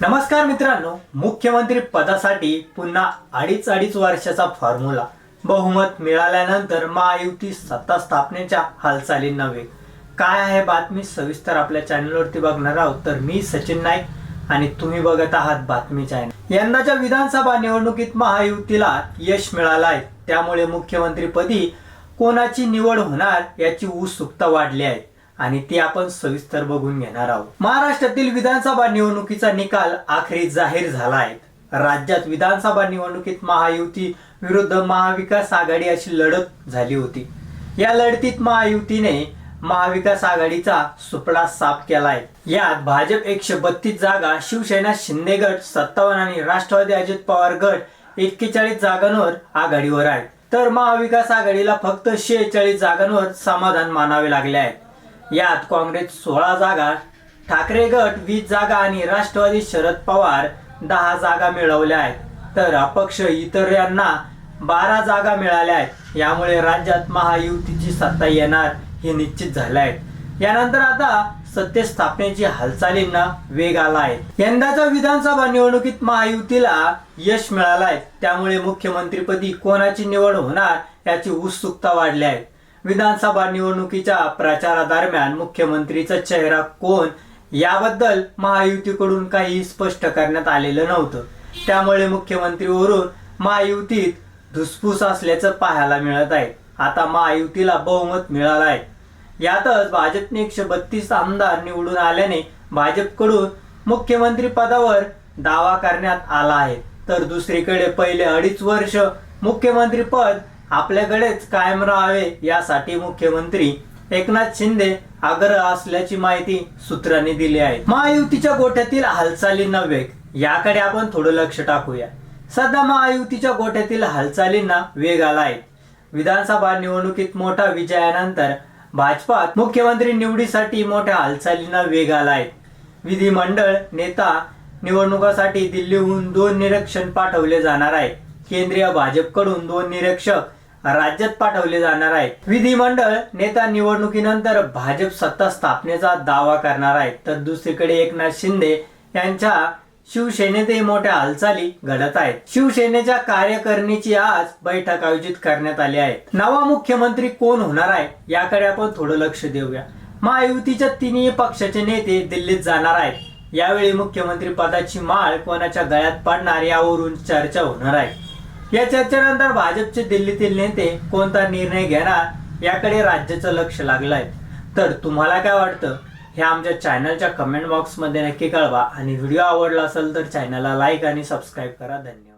नमस्कार मित्रांनो मुख्यमंत्री पदासाठी पुन्हा अडीच अडीच वर्षाचा फॉर्म्युला बहुमत मिळाल्यानंतर महायुती सत्ता स्थापनेच्या हालचालींना वेग काय आहे बातमी? सविस्तर आपल्या चॅनलवरती बघणार आहोत. तर मी सचिन नाईक आणि तुम्ही बघत आहात बातमी चॅनल यंदाच्या विधानसभा निवडणुकीत महायुतीला यश मिळालं आहे. त्यामुळे मुख्यमंत्रीपदी कोणाची निवड होणार याची उत्सुकता वाढली आहे. आणि ती आपण सविस्तर बघून घेणार आहोत. महाराष्ट्रातील विधानसभा निवडणुकीचा निकाल आखरी जाहीर झाला आहे राज्यात विधानसभा निवडणुकीत महायुती विरुद्ध महाविकास आघाडी अशी लढत झाली होती. या लढतीत महायुतीने महाविकास आघाडीचा सुपडा साफ केलाय. यात भाजप एकशे बत्तीस जागा शिवसेना शिंदे गट सत्तावन्न आणि राष्ट्रवादी अजित पवार गट एक्केचाळीस जागांवर आघाडीवर आहे तर महाविकास आघाडीला फक्त शेहेचाळीस जागांवर समाधान मानावे लागले आहे. यात काँग्रेस सोळा जागा ठाकरे गट वीस जागा आणि राष्ट्रवादी शरद पवार दहा जागा मिळवल्या आहेत. तर अपक्ष इतर यांना बारा जागा मिळाल्या आहेत. यामुळे राज्यात महायुतीची सत्ता येणार हे निश्चित झाले आहे. यानंतर आता सत्तेस्थापनेची हालचालींना वेग आला आहे. यंदाच्या विधानसभा निवडणुकीत महायुतीला यश मिळालं आहे. त्यामुळे मुख्यमंत्रीपदी कोणाची निवड होणार याची उत्सुकता वाढली आहे. विधानसभा निवडणुकीच्या प्रचारादरम्यान मुख्यमंत्रीचा चेहरा कोण याबद्दल महायुतीकडून काही स्पष्ट करण्यात आलेलं नव्हतं. त्यामुळे मुख्यमंत्रीवरून महायुतीत धुसफूस असल्याचं पाहायला मिळत आहे. आता महायुतीला बहुमत मिळालं आहे. यातच भाजपने एकशे बत्तीस आमदार निवडून आल्याने भाजपकडून मुख्यमंत्री पदावर दावा करण्यात आला आहे. तर दुसरीकडे पहिले अडीच वर्ष मुख्यमंत्री पद आपल्याकडेच कायम राहावे यासाठी मुख्यमंत्री एकनाथ शिंदे आग्रह असल्याची माहिती सूत्रांनी दिली आहे. महायुतीच्या गोठ्यातील हालचालींना वेग याकडे आपण थोडं लक्ष टाकूया. सध्या महायुतीच्या गोठ्यातील हालचालींना वेग आला आहे विधानसभा निवडणुकीत मोठा विजयानंतर भाजपात मुख्यमंत्री निवडीसाठी मोठ्या हालचालींना वेग आला आहे विधिमंडळ नेता निवडणुकासाठी दिल्लीहून दोन निरीक्षण पाठवले जाणार आहे. केंद्रीय भाजपकडून दोन निरीक्षक राज्यात पाठवले जाणार आहेत. विधिमंडळ नेता निवडणुकीनंतर भाजप सत्ता स्थापनेचा दावा करणार आहे तर दुसरीकडे एकनाथ शिंदे यांच्या शिवसेनेतही मोठ्या हालचाली घडत आहेत. शिवसेनेच्या कार्यकारिणीची आज बैठक आयोजित करण्यात आली आहे. नवा मुख्यमंत्री कोण होणार आहे याकडे आपण थोडं लक्ष देऊया. महायुतीच्या तिन्ही पक्षाचे नेते दिल्लीत जाणार आहेत. यावेळी मुख्यमंत्री पदाची माळ कोणाच्या गळ्यात पडणार यावरून चर्चा होणार आहे. या चर्चेनंतर भाजपचे दिल्लीतील नेते कोणता निर्णय घेणार याकडे राज्याचं लक्ष लागलं आहे तर तुम्हाला काय वाटतं? हे आमच्या चॅनलच्या कमेंट बॉक्समध्ये नक्की कळवा आणि व्हिडिओ आवडला असेल तर चॅनलला लाईक आणि सबस्क्राईब करा. धन्यवाद.